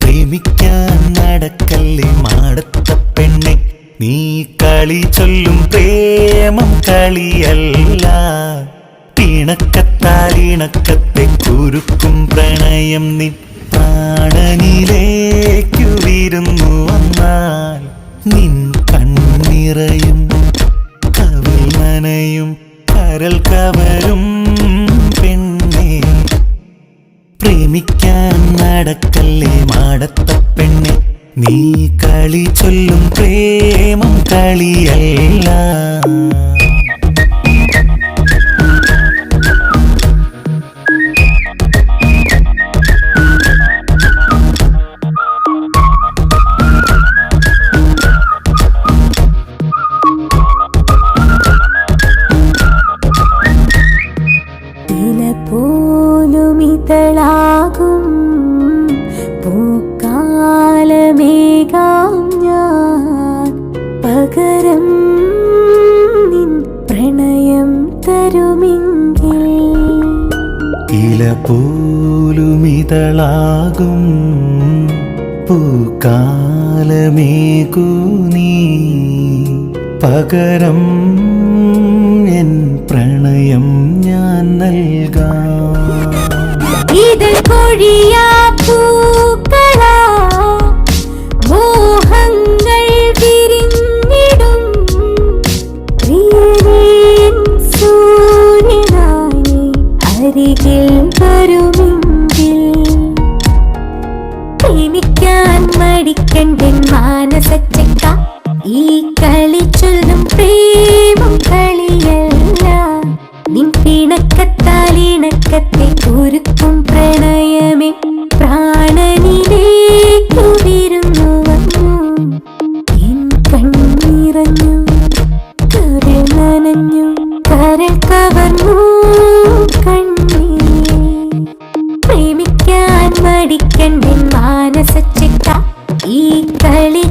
പ്രേമിക്കാൻ നടക്കല്ലേ മാ കളി ചൊല്ലും പ്രേമം കളിയല്ല. ഇണക്കത്താലിണക്കത്തെ കുരുക്കും പ്രണയം നീ വിരുന്നു വന്നാൽ. നിൻ കണ്ണിറയും കവിൽ നനയും കരൽ കവരും പെണ്ണെ. പ്രേമിക്കാൻ നടക്കല്ലേ മാടത്ത പെണ്ണെ. നീ കളി ചൊല്ലും പ്രേമം കളിയല്ല. പോലും ഇതളാകും പൂക്കാലമേകാം പ്രണയം തരുമെങ്കിൽ ഇല പോലും ഇതളാകും പൂക്കാലമേകൂ നീ. പകരം എൻ പ്രണയം ഞാൻ നൽകാം. ഇത് കൊഴിയാ അരികിൽ വരുമെങ്കിൽ എനിക്കാൻ മടിക്കണ്ടൻ മാനസച്ചക്ക ഈ കളി ചൊല്ലും പ്രേമം കളിയല്ല. നിൻ പിണക്കത്താലിണക്കത്തെ കുരുക്കും പ്രണയമേ പ്രാണനിലേക്കു എൻ കവർന്നു. മടിക്കണ്ടൻ മാനസച്ചിട്ട ഈ കളി